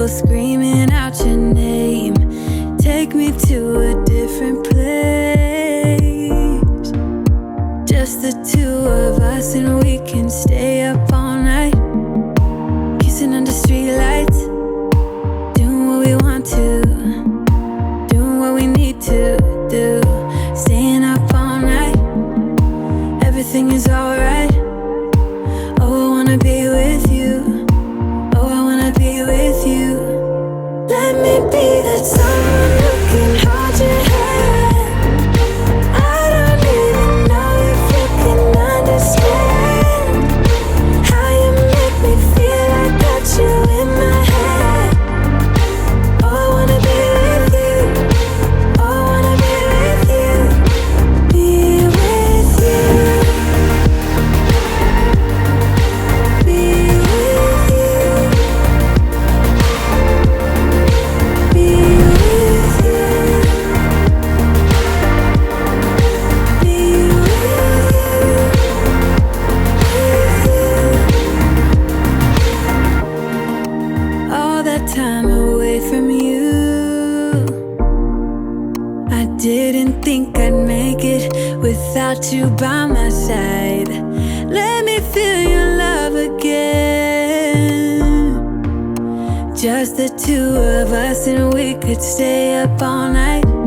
Circles, screaming out your name. Take me to a different place. Just the two of us, and we can stay up all night. Kissing under streetlights, doing what we want to, doing what we need to do. Staying up all night everything is alright. Oh, I wanna be didn't think I'd make it without you by my side. Let me feel your love again. Just the two of us, and we could stay up all night.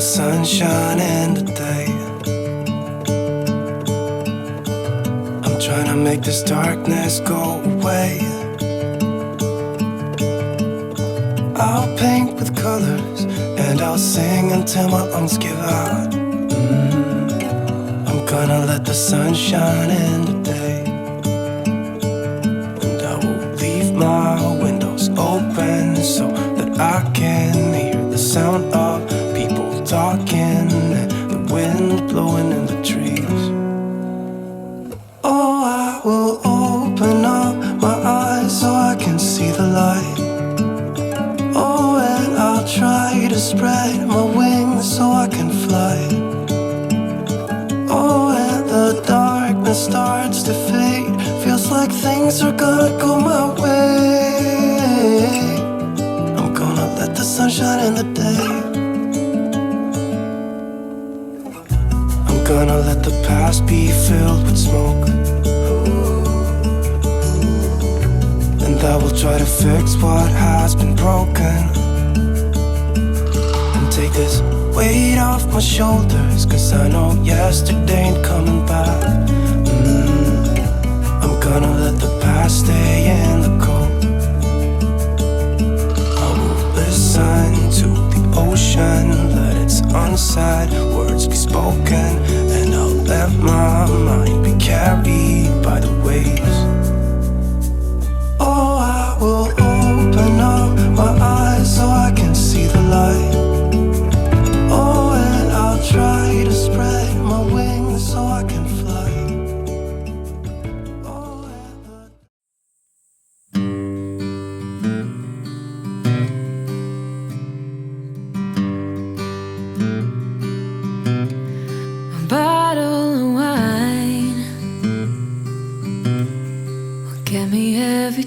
Sunshine in today. I'm trying to make this darkness go away. I'll paint with colors and I'll sing until my lungs give out. Mm. I'm gonna let the sun shine in today. And I will leave my windows open so that I can hear the sound of darkness starts to fade. Feels like things are gonna go my way. I'm gonna let the sun shine in the day. I'm gonna let the past be filled with smoke. And I will try to fix what has been broken. And take this weight off my shoulders. Cause I know yesterday ain't coming back. Gonna let the past stay in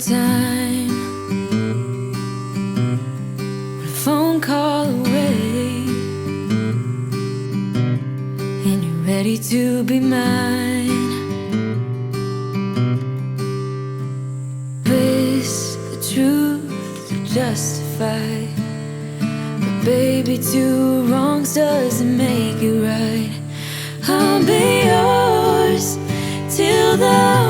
time. One phone call away, and you're ready to be mine. Twist the truth to justify. But baby, two wrongs doesn't make it right. I'll be yours till the